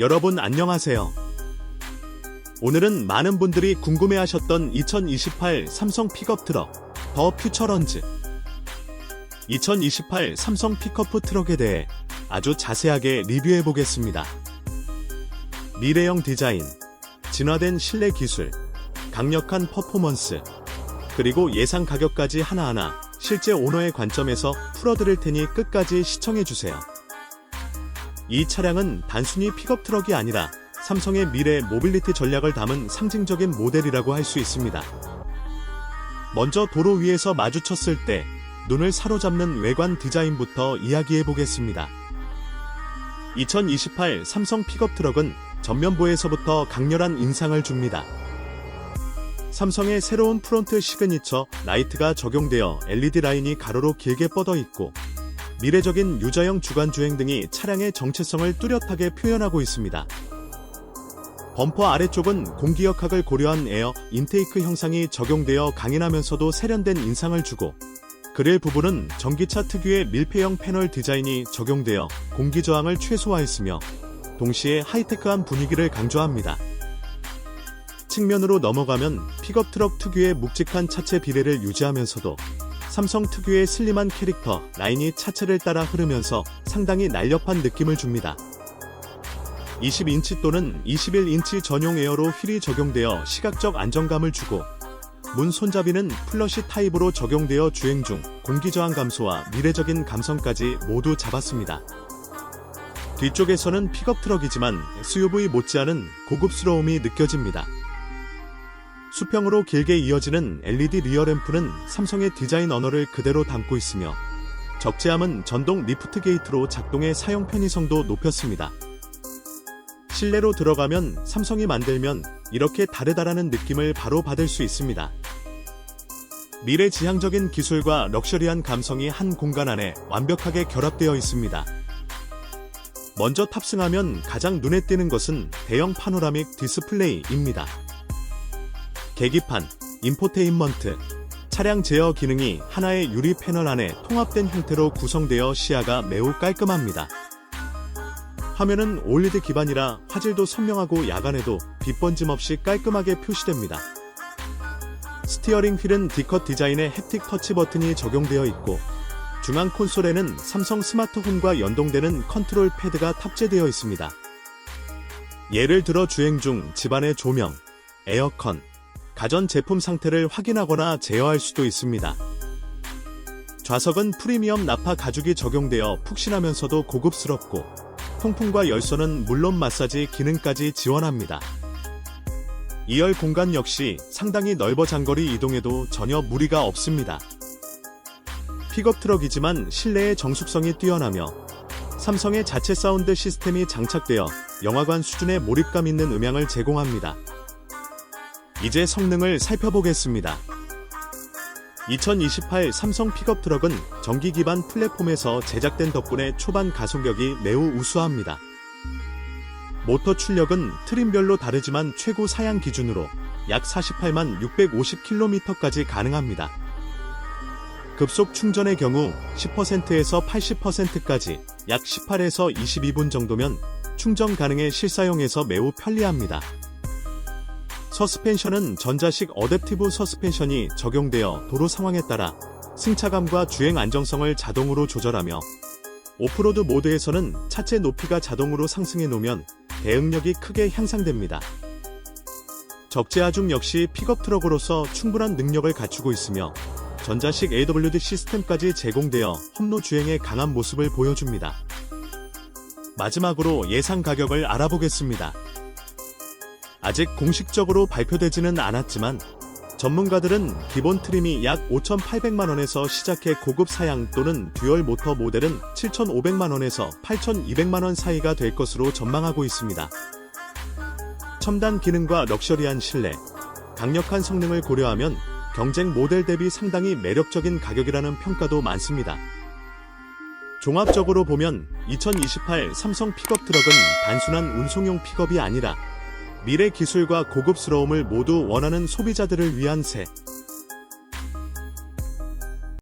여러분 안녕하세요. 오늘은 많은 분들이 궁금해하셨던 2028 삼성 픽업 트럭 더 퓨처런즈 2028 삼성 픽업 트럭에 대해 아주 자세하게 리뷰해 보겠습니다. 미래형 디자인, 진화된 실내 기술, 강력한 퍼포먼스, 그리고 예상 가격까지 하나하나 실제 오너의 관점에서 풀어드릴 테니 끝까지 시청해주세요. 이 차량은 단순히 픽업 트럭이 아니라 삼성의 미래 모빌리티 전략을 담은 상징적인 모델이라고 할 수 있습니다. 먼저 도로 위에서 마주쳤을 때 눈을 사로잡는 외관 디자인부터 이야기해 보겠습니다. 2028 삼성 픽업 트럭은 전면부에서부터 강렬한 인상을 줍니다. 삼성의 새로운 프론트 시그니처 라이트가 적용되어 LED 라인이 가로로 길게 뻗어 있고 미래적인 유자형 주간 주행 등이 차량의 정체성을 뚜렷하게 표현하고 있습니다. 범퍼 아래쪽은 공기 역학을 고려한 에어 인테이크 형상이 적용되어 강인하면서도 세련된 인상을 주고 그릴 부분은 전기차 특유의 밀폐형 패널 디자인이 적용되어 공기 저항을 최소화했으며 동시에 하이테크한 분위기를 강조합니다. 측면으로 넘어가면 픽업 트럭 특유의 묵직한 차체 비례를 유지하면서도 삼성 특유의 슬림한 캐릭터 라인이 차체를 따라 흐르면서 상당히 날렵한 느낌을 줍니다. 20인치 또는 21인치 전용 에어로 휠이 적용되어 시각적 안정감을 주고 문 손잡이는 플러시 타입으로 적용되어 주행 중 공기 저항 감소와 미래적인 감성까지 모두 잡았습니다. 뒤쪽에서는 픽업 트럭이지만 SUV 못지않은 고급스러움이 느껴집니다. 수평으로 길게 이어지는 LED 리어 램프는 삼성의 디자인 언어를 그대로 담고 있으며 적재함은 전동 리프트 게이트로 작동해 사용 편의성도 높였습니다. 실내로 들어가면 삼성이 만들면 이렇게 다르다라는 느낌을 바로 받을 수 있습니다. 미래지향적인 기술과 럭셔리한 감성이 한 공간 안에 완벽하게 결합되어 있습니다. 먼저 탑승하면 가장 눈에 띄는 것은 대형 파노라믹 디스플레이입니다. 계기판, 인포테인먼트, 차량 제어 기능이 하나의 유리 패널 안에 통합된 형태로 구성되어 시야가 매우 깔끔합니다. 화면은 올리드 기반이라 화질도 선명하고 야간에도 빛 번짐 없이 깔끔하게 표시됩니다. 스티어링 휠은 D컷 디자인의 햅틱 터치 버튼이 적용되어 있고 중앙 콘솔에는 삼성 스마트홈과 연동되는 컨트롤 패드가 탑재되어 있습니다. 예를 들어 주행 중 집안의 조명, 에어컨, 가전 제품 상태를 확인하거나 제어할 수도 있습니다. 좌석은 프리미엄 나파 가죽이 적용되어 푹신하면서도 고급스럽고 통풍과 열선은 물론 마사지 기능까지 지원합니다. 2열 공간 역시 상당히 넓어 장거리 이동에도 전혀 무리가 없습니다. 픽업 트럭이지만 실내의 정숙성이 뛰어나며 삼성의 자체 사운드 시스템이 장착되어 영화관 수준의 몰입감 있는 음향을 제공합니다. 이제 성능을 살펴보겠습니다. 2028 삼성 픽업 트럭은 전기 기반 플랫폼에서 제작된 덕분에 초반 가속력이 매우 우수합니다. 모터 출력은 트림별로 다르지만 최고 사양 기준으로 약 48만 650km까지 가능합니다. 급속 충전의 경우 10%에서 80%까지 약 18에서 22분 정도면 충전 가능해 실사용에서 매우 편리합니다. 서스펜션은 전자식 어댑티브 서스펜션이 적용되어 도로 상황에 따라 승차감과 주행 안정성을 자동으로 조절하며 오프로드 모드에서는 차체 높이가 자동으로 상승해 놓으면 대응력이 크게 향상됩니다. 적재하중 역시 픽업 트럭으로서 충분한 능력을 갖추고 있으며 전자식 AWD 시스템까지 제공되어 험로 주행에 강한 모습을 보여줍니다. 마지막으로 예상 가격을 알아보겠습니다. 아직 공식적으로 발표되지는 않았지만 전문가들은 기본 트림이 약 5,800만원에서 시작해 고급 사양 또는 듀얼 모터 모델은 7,500만원에서 8,200만원 사이가 될 것으로 전망하고 있습니다. 첨단 기능과 럭셔리한 실내, 강력한 성능을 고려하면 경쟁 모델 대비 상당히 매력적인 가격이라는 평가도 많습니다. 종합적으로 보면 2028 삼성 픽업 트럭은 단순한 운송용 픽업이 아니라 미래 기술과 고급스러움을 모두 원하는 소비자들을 위한 새